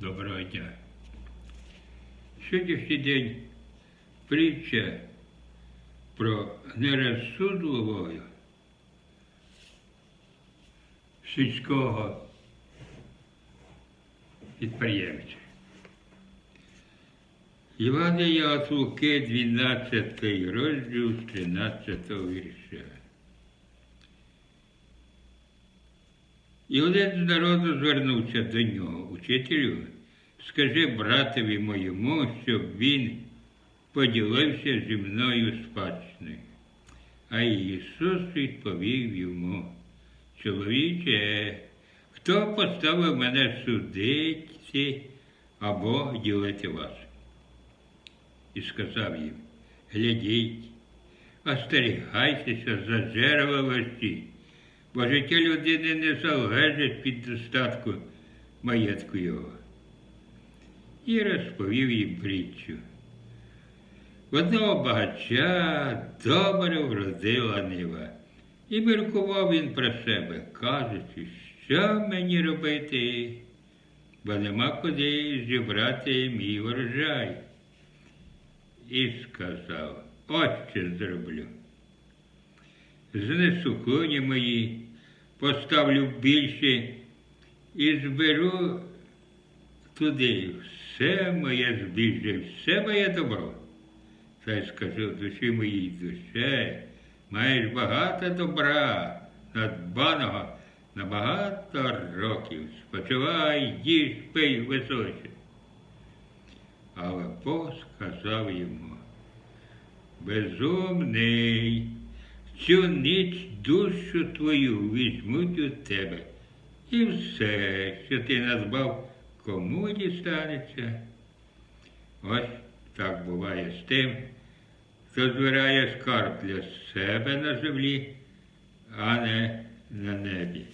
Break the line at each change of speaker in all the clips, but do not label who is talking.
Доброго дня. Сьогоднішній день притча про нерозсудливого сільського підприємця. Від Луки, 12 розділ 13 вірша. І один з народу звернувся до нього, учителю, скажи братові моєму, щоб він поділився зі мною спадщиною. А Ісус відповів йому, чоловіче, хто поставив мене судити або ділити вас? І сказав їм, глядіть, остерігайтеся за джереловості, бо життя людини не залежить від достатку маєтку його. І розповів їм притчу. Одного багача добре вродила нива. І міркував він про себе, кажучи, що мені робити, бо нема куди зібрати мій врожай. І сказав, що зроблю. Знесу коні мої, поставлю більше і зберу туди все моє збіжжя, все моє добро. Та й скажу душі моїй душе, маєш багато добра, надбаного на багато років. Спочивай, їж, пий, височе. Але Бог сказав йому, безумний, цю ніч душу твою візьмуть у тебе, і все, що ти назбав, кому дістанеться. Ось так буває з тим, хто збирає скарб для себе на землі, а не на небі.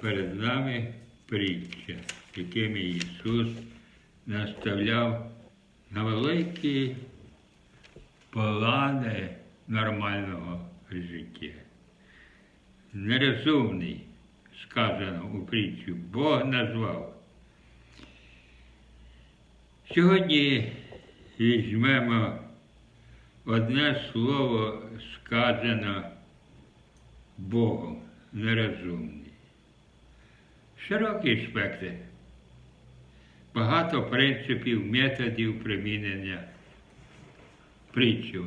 Перед нами притча, якими Ісус наставляв на великі плани нормального життя. Нерозумний, сказано у притчі, Бог назвав. Сьогодні візьмемо одне слово сказано Богом нерозумний. Широкий спектр, багато принципів, методів примінення притчу.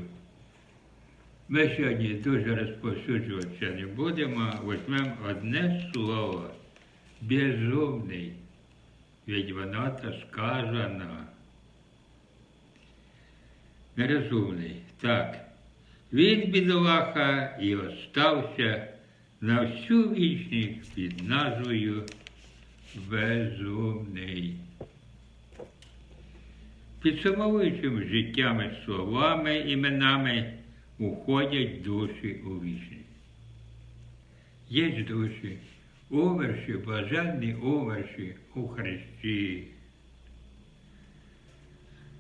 Ми сьогодні дуже розповсюджуватися не будемо, візьмемо одне слово безумний, ведь воно то сказано. Нерозумний. Так. Він, бідолаха, і остався на всю вічність під назвою Безумний. Підсумовуючими життями словами, іменами уходять душі у вічність. Є душі, умерші, блаженні умерші у Христі.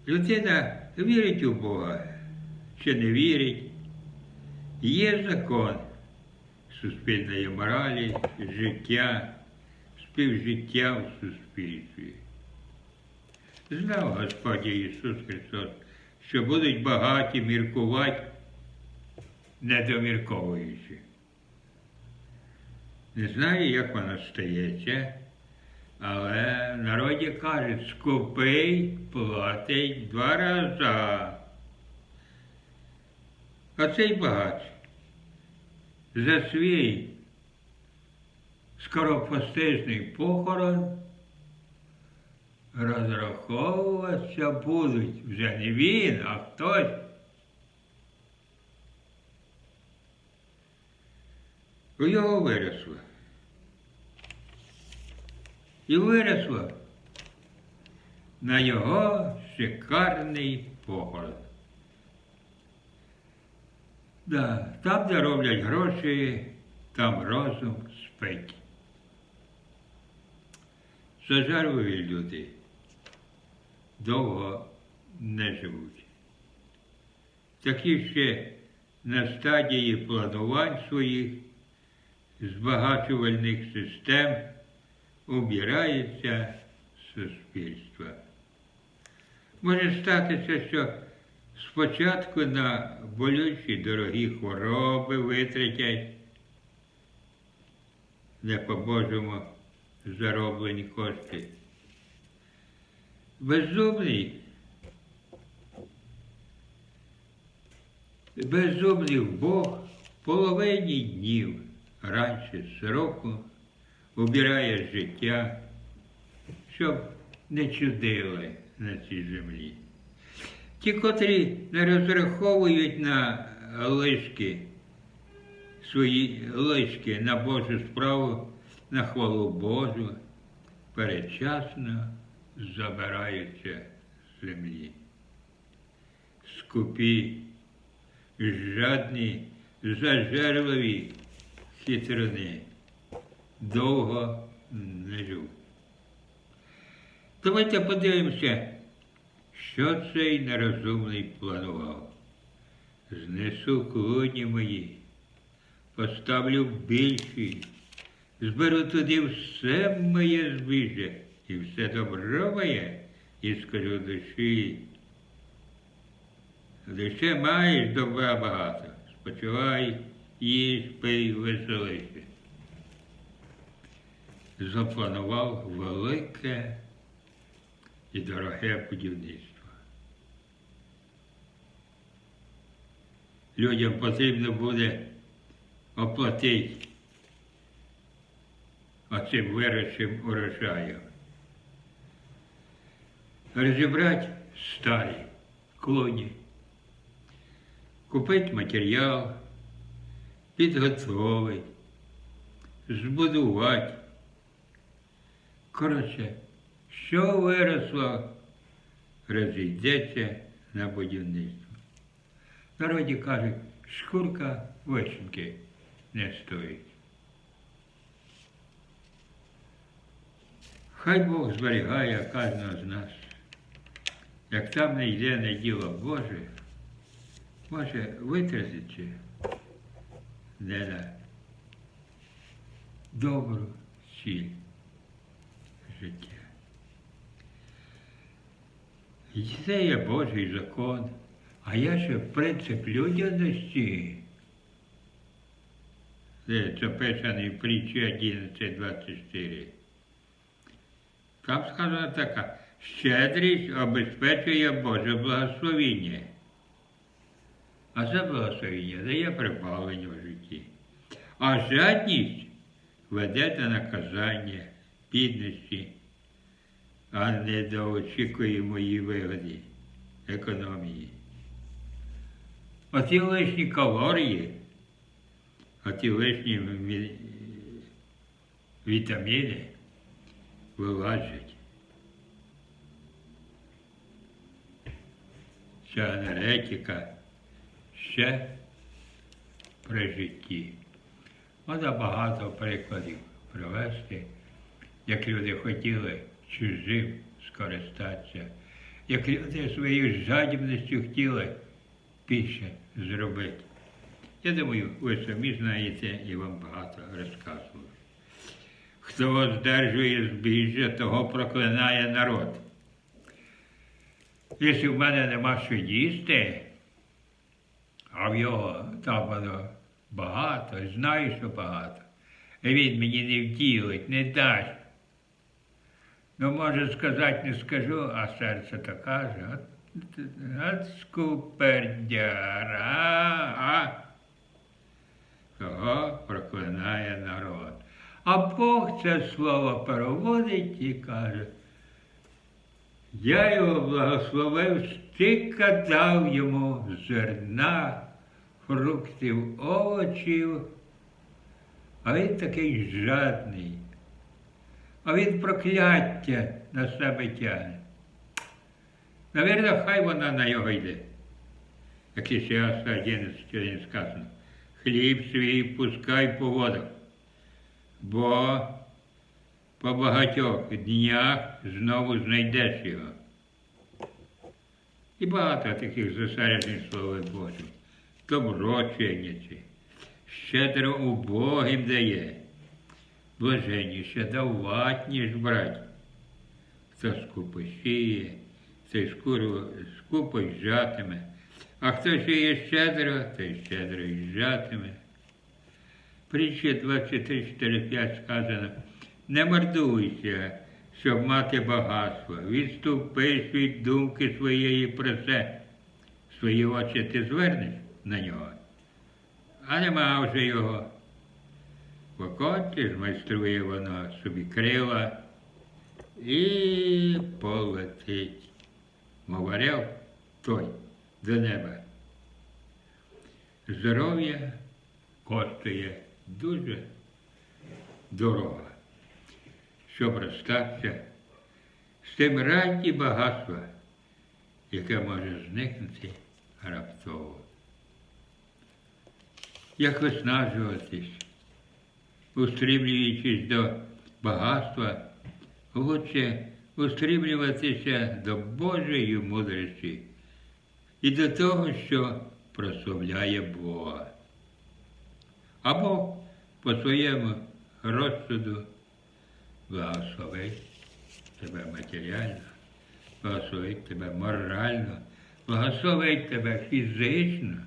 Людина вірить у Бога чи не вірить. Є закон суспільної моралі, життя, співжиття в суспільстві. Знав Господь Ісус Христос, що будуть багаті міркувати, не домірковуючи. Не знаю, як воно стається, але в народі кажуть, скупий платить два рази. А цей багач за свій скоропостижний похорон розраховуватися будуть вже не він, а хтось. У його виросло. І виросло на його шикарний похорон. Да, там, де роблять гроші, там розум спить. Зажарливі люди довго не живуть. Такі ще на стадії планувань своїх збагачувальних систем убираються суспільства. Може статися, що спочатку на болючі дорогі хвороби витратять не по-божому зароблені кошти. Безумний, безумний Бог в половині днів раніше сроку убирає життя, щоб не чудили на цій землі. Ті, котрі не розраховують на лишки, свої лишки на Божу справу, на хвалу Божу, передчасно забираються з землі. Скупі, жадні, зажерливі хитрони довго не жив. Давайте подивимося, що цей нерозумний планував. Знесу клоні мої, поставлю більші, зберу туди все моє збіжжя і все добро моє, і скажу душі. Лише маєш добра багато, спочивай, їж, пий, веселися. Запланував велике і дороге будівництво. Людям потрібно буде оплатити оцим вирощим урожаєм. Розібрати старі клоні, купити матеріал, підготовити, збудувати. Коротше, що виросло, розійдеться на будівництво. Народі кажуть, шкурка вишеньки не стоїть. Хай Бог зберігає кожного з нас. Як там не йде на діло Боже, може витратити не добру ціль життя. І це є Божий закон, а я ще принцип людяності. Це записаний в притчі 11.24. Там сказано така, щедрість обезпечує Боже благословіння. А це благословіння дає прибавлення в житті. А жадність веде до наказання, бідності, а не до очікуємої вигоди, економії. Оці лишні калорії, оці лишні вітаміни вилазять. Ця енергетика ще при житті. Можна багато прикладів привести, як люди хотіли чужим скористатися, як люди своєю жадібністю хотіли більше зробити. Я думаю, ви самі знаєте і вам багато розказували. Хто здержує збіжжя, того проклинає народ. Якщо в мене нема що їсти, а в його воно багато, знаю, що багато. І він мені не вділить, не дасть. Ну, може сказати, не скажу, а серце то каже, от, от скупердяра, а того проклинає народ. А Бог це слово переводить і каже, я його благословив, стільки дав йому зерна, фруктів, овочів, а він такий жадний. А він прокляття на себе тягне. Навірно, хай вона на його йде. Як ще 11 сказано. Хліб свій пускай по водах, бо по багатьох днях знову знайдеш його. І багато таких зосереджень слова Божих. Добро чинячи, щедро убогим дає, блаженніше давать, ніж брать. хто скупо сіє, цей скоро скупо жатиме, а хто сіє щедро, той щедро й жатиме. Притчі 23, 4, 5 сказано, не мордуйся, щоб мати багатство, відступись від думки своєї про це. Свої очі ти звернеш на нього, а нема вже його. Покотці ж майструє воно собі крила і полетить. Мов той до неба. Здоров'я коштує дуже дорого, щоб розстатися з тим раді багатства, яке може зникнути раптово. Як виснажуватись, устремлюючись до багатства, лучше устремлюватися до Божої мудрості і до того, що прославляє Бога. Або по своєму розсуду благословить тебе матеріально, благословить тебе морально, благословить тебе фізично.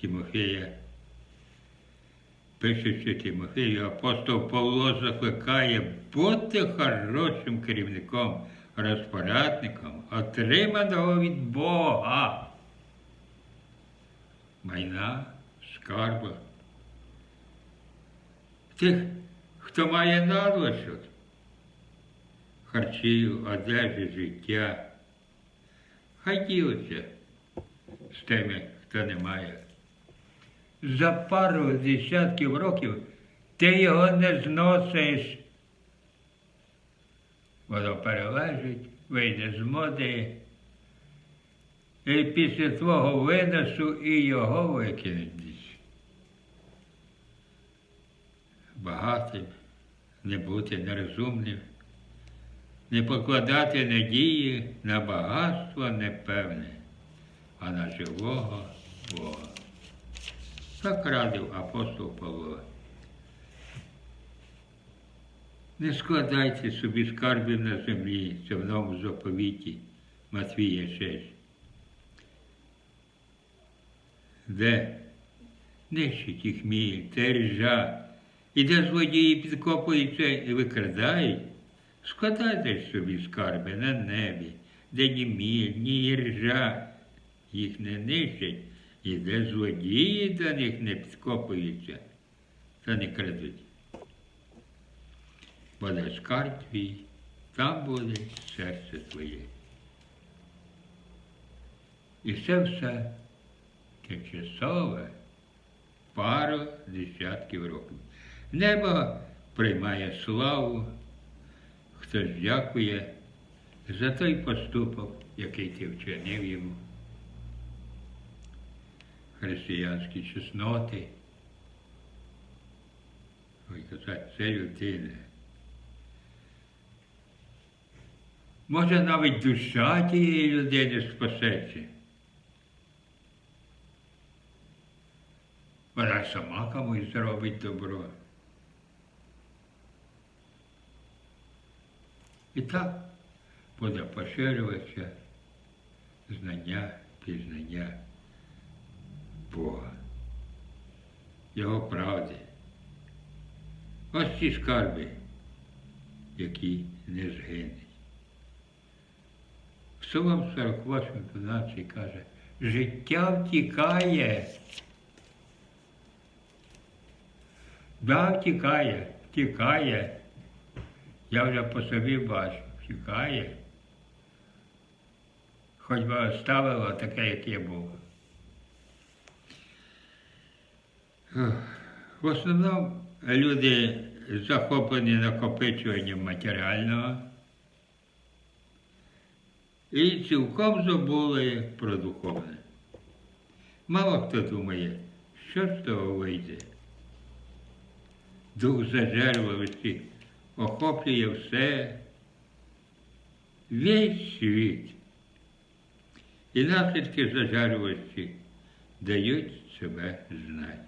Тимофея, пишучи Тимофею, апостол Павло закликає бути хорошим керівником, розпорадником, отриманого від Бога. Майна, скарба. Тих, хто має надлишок, харчів, одежі, життя. Хай ділиться з тими, хто не має. За пару десятків років ти його не зносиш. Воно перележить, вийде з моди. І після твого виносу і його викинуть. десь. Багатим, не бути нерозумним, не покладати надії на багатство непевне, а на живого Бога. Так радив апостол Павло. Не складайте собі скарбів на землі, це в новому заповіті Матвія 6. Де нищить їх міль, тержа, і де злодії підкопуються і викрадають, складайте собі скарби на небі, де ні міль, ні іржа їх не нищать, і де злодії до них не підкопуються, та не крадуть. Бо де скарб твій, там буде серце твоє. І це все тимчасове пару десятків років. Небо приймає славу, хтось дякує за той поступок, який ти вчинив йому. Християнські чесноти. Ой, казати, це людина. Може навіть душа тієї людини спасеться. Вона сама комусь зробить добро. І так буде поширюватися знання, пізнання Бога, Його правди. Ось ці скарби, які не згинуть. Псалом 48, 12 каже, життя втікає. Да, втікає, втікає. Я вже по собі бачу, втікає. Хоч би оставило таке, як я був. В основному люди захоплені накопичуванням матеріального і цілком забули про духовне. Мало хто думає, що з того вийде. Дух зажерливості охоплює все, весь світ. І наслідки зажерливості дають себе знати.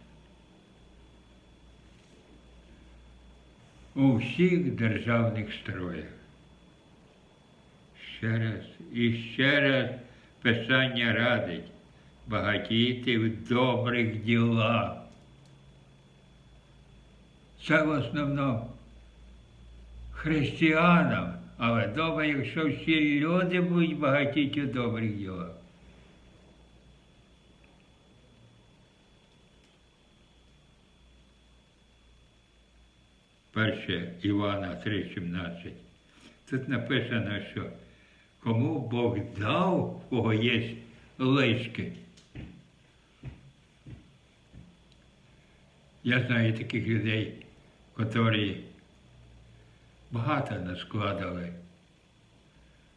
У всіх державних строях ще раз, і ще раз Писання радить багатіти в добрих ділах. Це в основному християнам, але добре, якщо всі люди будуть багатіти у добрих ділах. Перше Івана 3,17. Тут написано, що кому Бог дав, в кого є лишки. Я знаю таких людей, які багато наскладали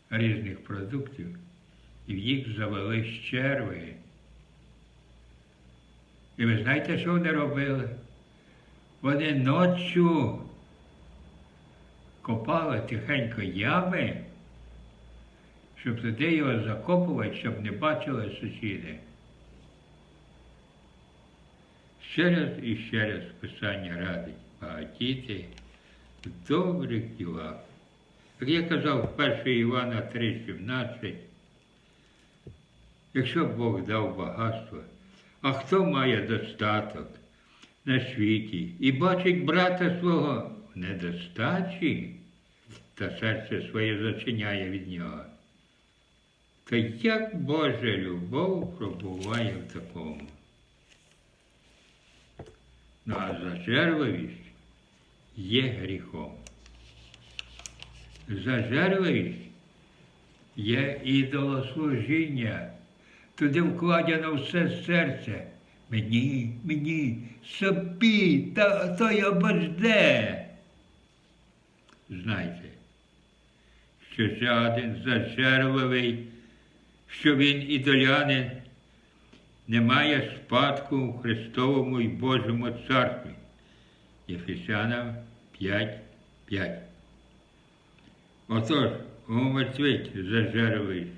різних продуктів, і в їх завели черви. І ви знаєте, що вони робили? Вони ночі копали тихенько ями, щоб туди його закопувати, щоб не бачили сусіди. Ще раз і ще раз Писання радить багатіти добрих ділах. Як я казав, 1 Івана 3,17, якщо Бог дав багатство, а хто має достаток на світі і бачить брата свого в недостачі, та серце своє зачиняє від нього, то як Божа любов пробуває в такому? Ну а зажерливість є гріхом. Зажерливість є ідолослужіння. Туди вкладено все серце. Мені, мені, собі, та то я бажде. Знайте, що жаден зажерливий, що він ідолянин, не має спадку в Христовому і Божому царстві. Єфесянам 5, 5. Отож, умертвить зажерливість,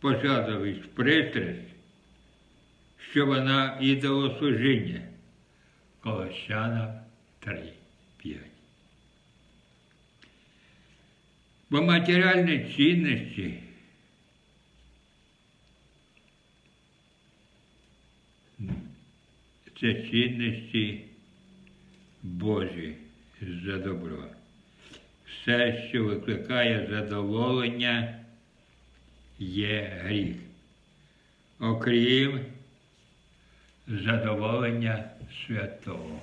пожадливість, пристрасть, що вона ідолослужіння. Колощанам 3, 5. Бо матеріальні цінності це цінності Божі за добро. Все, що викликає задоволення, є гріх. Окрім задоволення святого.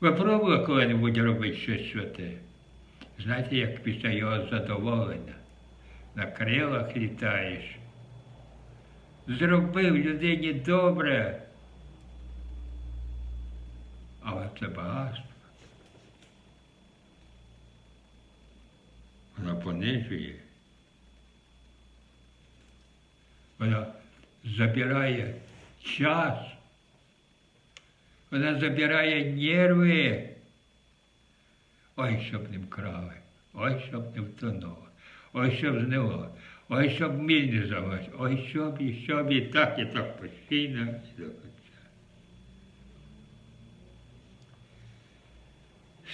Ви пробували коли-небудь робити щось святе? Знаєте, як після його задоволення на крилах літаєш. Зробив людині добре, але це багатство. Воно понижує. Воно забирає час. Вона забирає нерви. Ой, щоб не вкрали, ой, щоб не втонуло, ой, щоб знило, ой, щоб міль не завелась, ой, щоб і щоб і так, і так постійно і до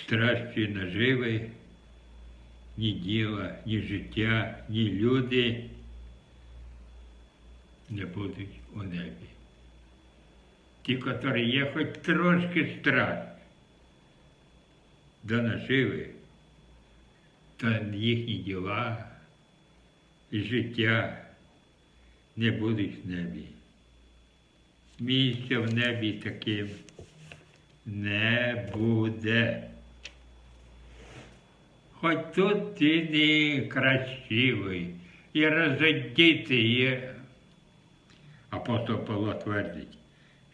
Страсті наживи, ні діла, ні життя, ні люди не будуть у небі. Ті, які є хоч трошки страх до наживи, то їхні діла і життя не будуть в небі. Місця в небі таким не буде. Хоч тут ти не красивий і розодітий. і Апостол Павло твердить,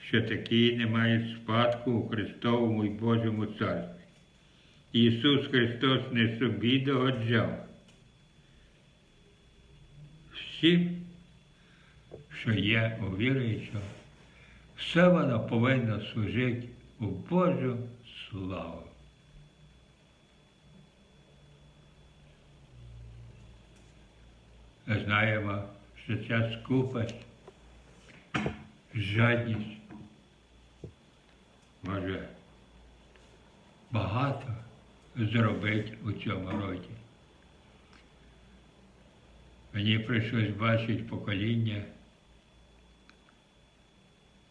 що такі не мають спадку у Христовому і Божому царстві. Ісус Христос не собі догоджав. Всім, що є у віруючого, все воно повинно служити у Божу славу. Знаємо, що ця скупость жадність може багато зробити у цьому роді. Мені прийшлось бачити покоління,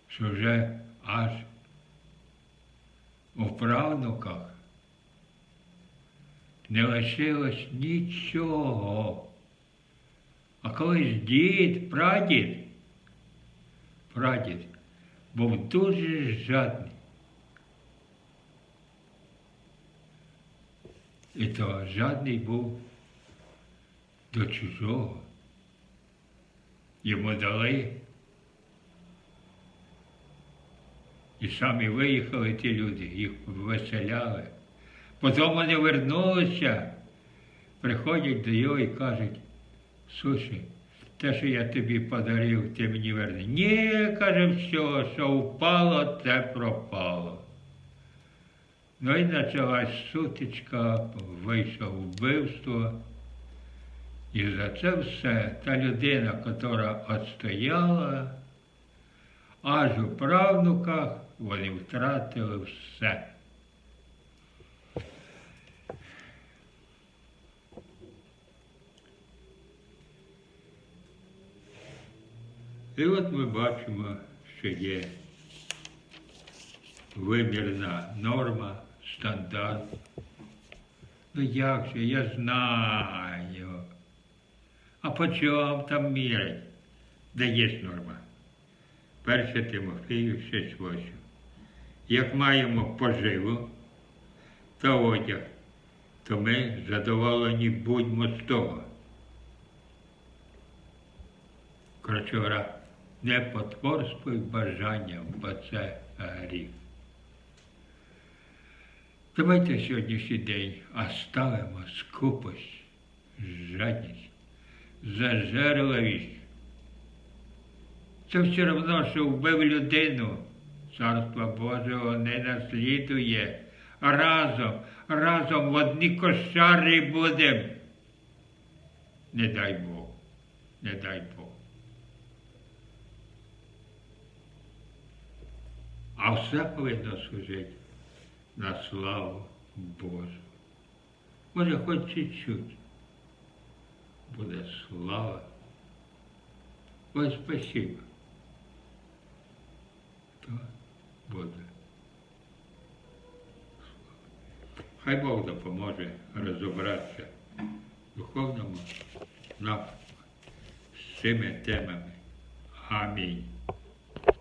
що вже аж у правнуках не лишилось нічого. А колись дід, прадід, прадід був дуже жадний. І то жадний був до чужого. Йому дали. І самі виїхали ті люди, їх веселяли. Потім вони вернулися, приходять до його і кажуть, слушай, те, що я тобі подарив, ти мені верни. Ні, каже, все, що впало, те пропало. Ну і почалась сутичка, вийшло вбивство. І за це все та людина, яка відстояла, аж у правнуках вони втратили все. І от ми бачимо, що є вимірна норма, стандарт. Ну як же, я знаю. А по чому там мірять? Де є норма? Перше Тимофію 6.8. Як маємо поживу та одяг, то ми задоволені будьмо з того. Коротше не потворствуй бажанням, бо це гріх. Давайте сьогоднішній день оставимо скупость, жадність, зажерливість. Це все одно, що вбив людину, царства Божого не наслідує. Разом, разом в одні кошари будемо. Не дай Бог, не дай Бог. А все повинно служити на славу Божу. Може, хоч чуть-чуть буде слава. Ось спасибо. То буде. Хай Бог допоможе розібратися духовному напрямку з цими темами. Амінь.